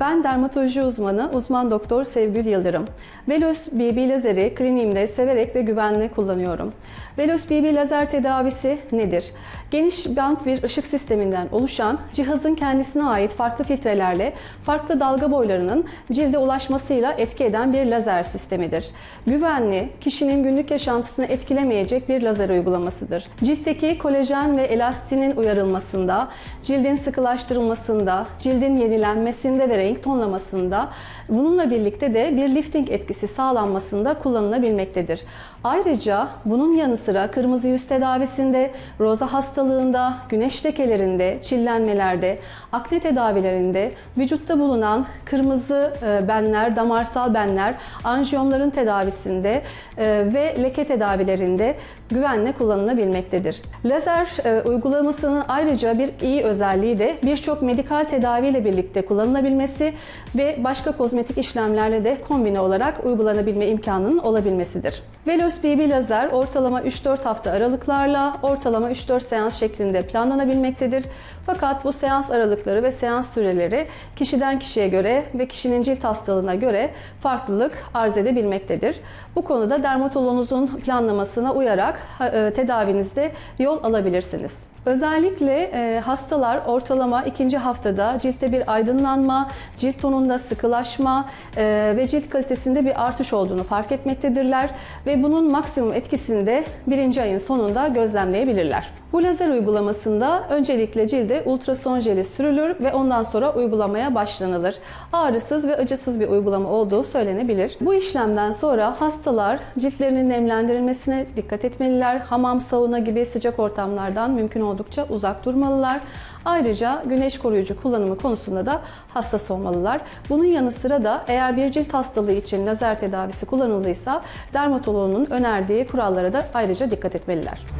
Ben dermatoloji uzmanı, uzman doktor Sevgül Yıldırım. Velos BB lazeri kliniğimde severek ve güvenli kullanıyorum. Velos BB lazer tedavisi nedir? Geniş bant bir ışık sisteminden oluşan cihazın kendisine ait farklı filtrelerle farklı dalga boylarının cilde ulaşmasıyla etki eden bir lazer sistemidir. Güvenli, kişinin günlük yaşantısını etkilemeyecek bir lazer uygulamasıdır. Ciltteki kolajen ve elastinin uyarılmasında, cildin sıkılaştırılmasında, cildin yenilenmesinde ve renk tonlamasında, bununla birlikte de bir lifting etkisi sağlanmasında kullanılabilmektedir. Ayrıca bunun yanı sıra kırmızı yüz tedavisinde, roza hastalığında, güneş lekelerinde, çillenmelerde, akne tedavilerinde, vücutta bulunan kırmızı e, benler, damarsal benler, anjiyomların tedavisinde e, ve leke tedavilerinde güvenle kullanılabilmektedir. Lazer e, uygulamasının ayrıca bir iyi özelliği de birçok medikal tedaviyle birlikte kullanılabilmesi ve başka kozmetik işlemlerle de kombine olarak uygulanabilme imkanının olabilmesidir. Velos BB lazer ortalama 3-4 hafta aralıklarla ortalama 3-4 seans şeklinde planlanabilmektedir. Fakat bu seans aralıkları ve seans süreleri kişiden kişiye göre ve kişinin cilt hastalığına göre farklılık arz edebilmektedir. Bu konuda dermatologunuzun planlamasına uyarak e, tedavinizde yol alabilirsiniz. Özellikle e, hastalar ortalama ikinci haftada ciltte bir aydınlanma, cilt tonunda sıkılaşma e, ve cilt kalitesinde bir artış olduğunu fark etmektedirler ve bunun maksimum etkisini de birinci ayın sonunda gözlemleyebilirler. Bu lazer uygulamasında öncelikle cilde ultrason jeli sürülür ve ondan sonra uygulamaya başlanılır. Ağrısız ve acısız bir uygulama olduğu söylenebilir. Bu işlemden sonra hastalar ciltlerinin nemlendirilmesine dikkat etmeliler. Hamam, sauna gibi sıcak ortamlardan mümkün oldukça uzak durmalılar. Ayrıca güneş koruyucu kullanımı konusunda da hassas olmalılar. Bunun yanı sıra da eğer bir cilt hastalığı için lazer tedavisi kullanıldıysa dermatoloğunun önerdiği kurallara da ayrıca dikkat etmeliler.